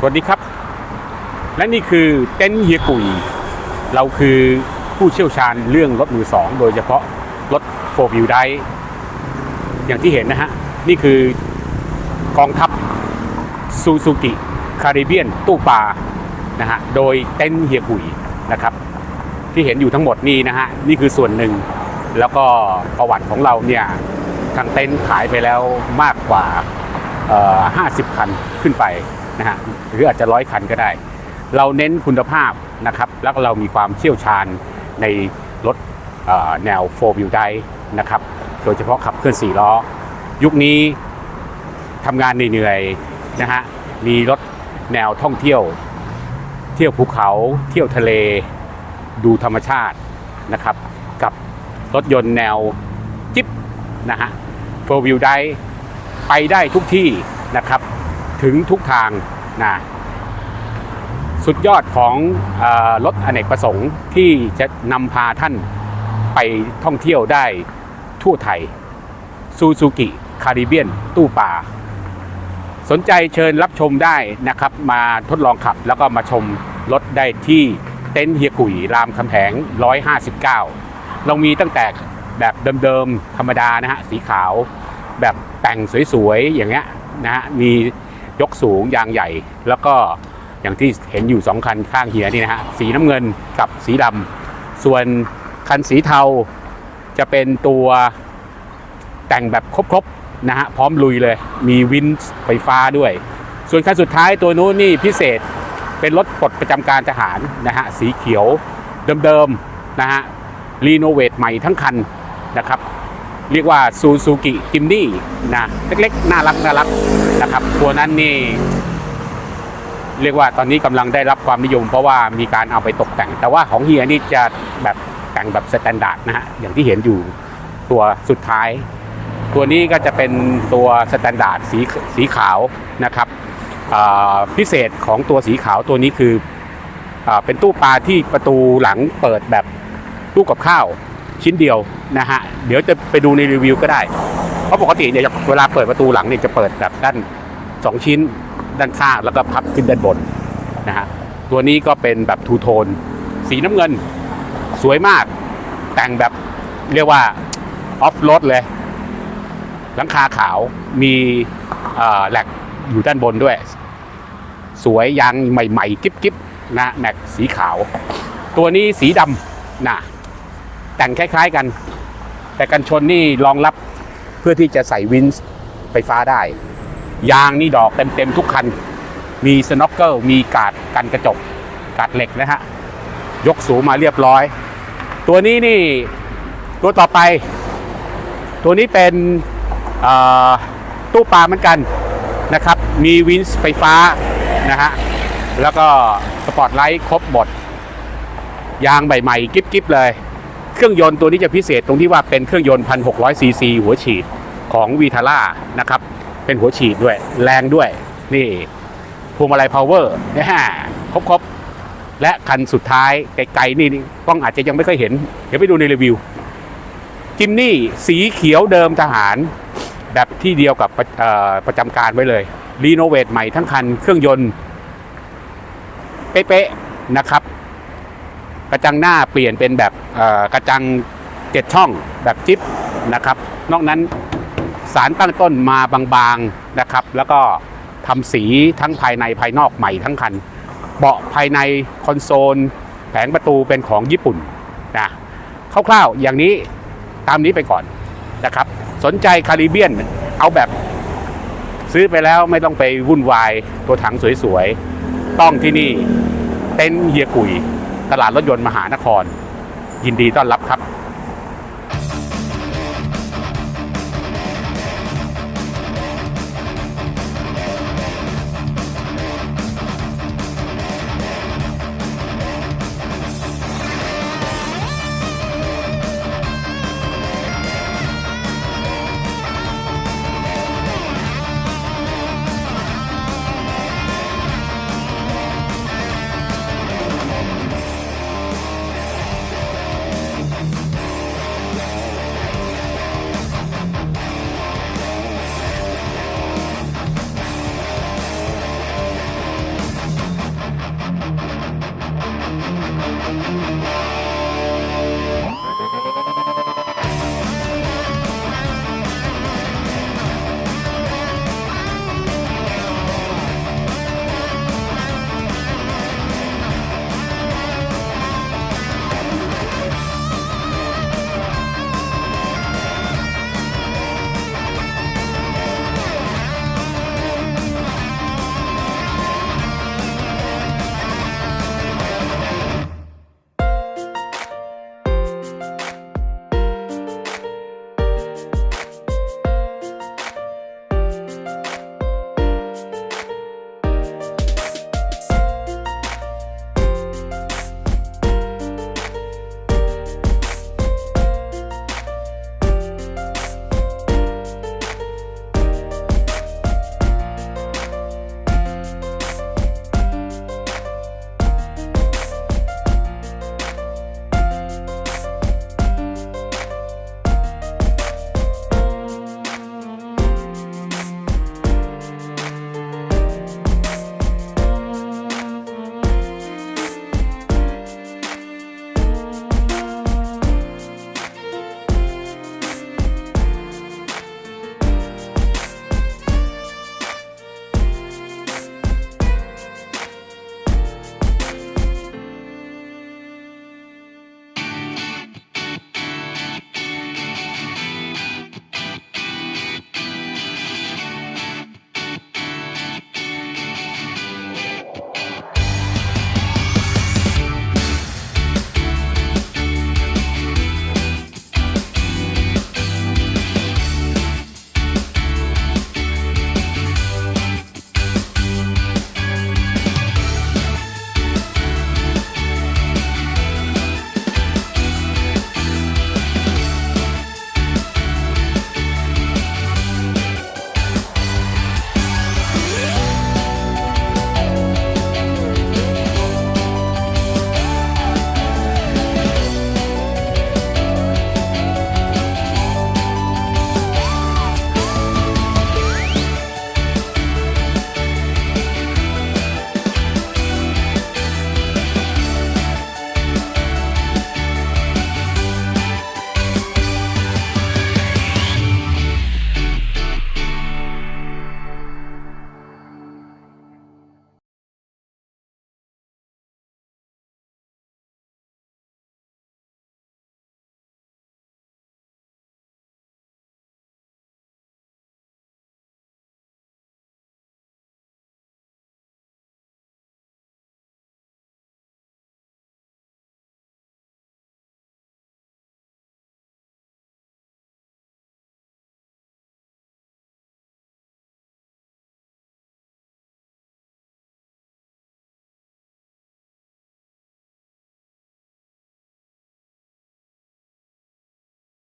สวัสดีครับ และนี่คือเต็นท์เฮียกุย เราคือผู้เชี่ยวชาญเรื่องรถมือสองโดยเฉพาะรถโฟร์วิวได้อย่างที่เห็นนะฮะ นี่คือกองทัพซูซูกิคาริเบียนตู้ปลานะฮะโดยเต็นท์เฮียกุยนะครับ ที่เห็นอยู่ทั้งหมดนี่นะฮะ นี่คือส่วนหนึ่งแล้วก็ประวัติของเราเนี่ยทางเต็นท์ขายไปแล้วมากกว่า 50 คันขึ้นไป นะฮะหรืออาจจะร้อยคันก็ได้ เราเน้นคุณภาพนะครับแล้วเรามีความเชี่ยวชาญในรถแนว4 wheel drive นะครับโดยเฉพาะขับเคลื่อน4ล้อ ยุคนี้ทำงานเหนื่อยๆนะฮะมีรถแนวท่องเที่ยว เที่ยวภูเขาเที่ยวทะเล ดูธรรมชาตินะครับ กับรถยนต์แนวจิ๊บนะฮะ4 wheel drive ไปได้ทุกที่นะครับ ถึงทุกทางนะสุดยอดของอรถอเนกประสงค์ที่จะนำพาท่านไปท่องเที่ยวได้ทั่วไทยซูซูกิคาริเบียนตู้ป่า สนใจเชิญรับชมได้นะครับ มาทดลองขับแล้วก็มาชมรถได้ที่เต็นท์เฮียกุยรามคำแหง 159 เรามีตั้งแต่แบบเดิมๆ ธรรมดานะฮะ สีขาว แบบแต่งสวยๆ อย่างเงี้ยนะฮะ มี ยกสูงยางใหญ่ แล้วก็อย่างที่เห็นอยู่สองคันข้างเฮียนี่นะฮะสีน้ำเงินกับสีดำส่วนคันสีเทาจะเป็นตัวแต่งแบบครบๆนะฮะพร้อมลุยเลยมีวินไฟฟ้าด้วย ส่วนคันสุดท้ายตัวนู้นนี่พิเศษเป็นรถปลดประจำการทหารนะฮะสีเขียวเดิมๆนะฮะรีโนเวทใหม่ทั้งคันนะครับ เรียกว่าซูซูกิกิมนี่นะเล็กๆ น่ารักน่ารักนะครับ ตัวนั้นนี่ เรียกว่าตอนนี้กำลังได้รับความนิยม เพราะว่ามีการเอาไปตกแต่ง แต่ว่าของเฮียนี่จะแบบแต่งแบบสแตนดาร์ดนะฮะอย่างที่เห็นอยู่ตัวสุดท้าย ตัวนี้ก็จะเป็นตัวสแตนดาร์ดสีสีขาวนะครับพิเศษของตัวสีขาวตัวนี้คืออเป็นตู้ปลาที่ประตูหลังเปิดแบบตู้กับข้าวชิ้นเดียว นะฮะเดี๋ยวจะไปดูในรีวิวก็ได้ เพราะปกติเนี่ยเวลาเปิดประตูหลังเนี่ยจะเปิดแบบด้านสองชิ้น ด้านข้างแล้วก็พับขึ้นด้านบนนะฮะตัวนี้ก็เป็นแบบทูโทน สีน้ำเงิน สวยมาก แต่งแบบเรียกว่าออฟโรดเลย หลังคาขาวมีเอ่อแหลกอยู่ด้านบนด้วย สวยยางใหม่ๆ กิ๊บๆนะแม็กสีขาว ตัวนี้สีดำนะแต่งคล้าย ๆกัน แต่กันชนนี่รองรับเพื่อที่จะใส่วินส์ไฟฟ้าได้ ยางนี่ดอกเต็มๆทุกคัน มีสโน k เกิลมีกาดกันกระจกกาดเหล็กนะฮะ ยกสูงมาเรียบร้อย ตัวนี้นี่ตัวต่อไป ตัวนี้เป็นตู้ปลาเหมือนกันนะครับ มีวินส์ไฟฟ้านะฮะ แล้วก็สปอตไลท์ครบหมด ยางใหม่ๆ กิ๊บๆเลย เครื่องยนต์ตัวนี้จะพิเศษตรงที่ว่าเป็นเครื่องยนต์1,600ซีซีหัวฉีดของวีทาร่านะครับ เป็นหัวฉีดด้วย แรงด้วย นี่พวงมาลัยพาวเวอร์นะฮะครบๆและคันสุดท้ายไกลๆนี่กล้องอาจจะยังไม่ค่อยเห็น เดี๋ยวไปดูในรีวิว จิมนี่สีเขียวเดิมทหาร แบบที่เดียวกับประประจำการไว้เลย รีโนเวทใหม่ทั้งคันเครื่องยนต์ เป๊ะๆนะครับ กระจังหน้าเปลี่ยนเป็นแบบกระจังเจ็ดช่องแบบจิ๊บนะครับ นอกนั้นสารตั้งต้นมาบางๆนะครับ แล้วก็ทำสีทั้งภายในภายนอกใหม่ทั้งคันเบาะภายในคอนโซล แผงประตูเป็นของญี่ปุ่นนะคร่าวๆอย่างนี้ตามนี้ไปก่อนนะครับ สนใจคาริเบียนเอาแบบซื้อไปแล้วไม่ต้องไปวุ่นวายตัวถังสวยๆ ต้องที่นี่เต็นเฮียกุย ตลาดรถยนต์มหานคร ยินดีต้อนรับครับ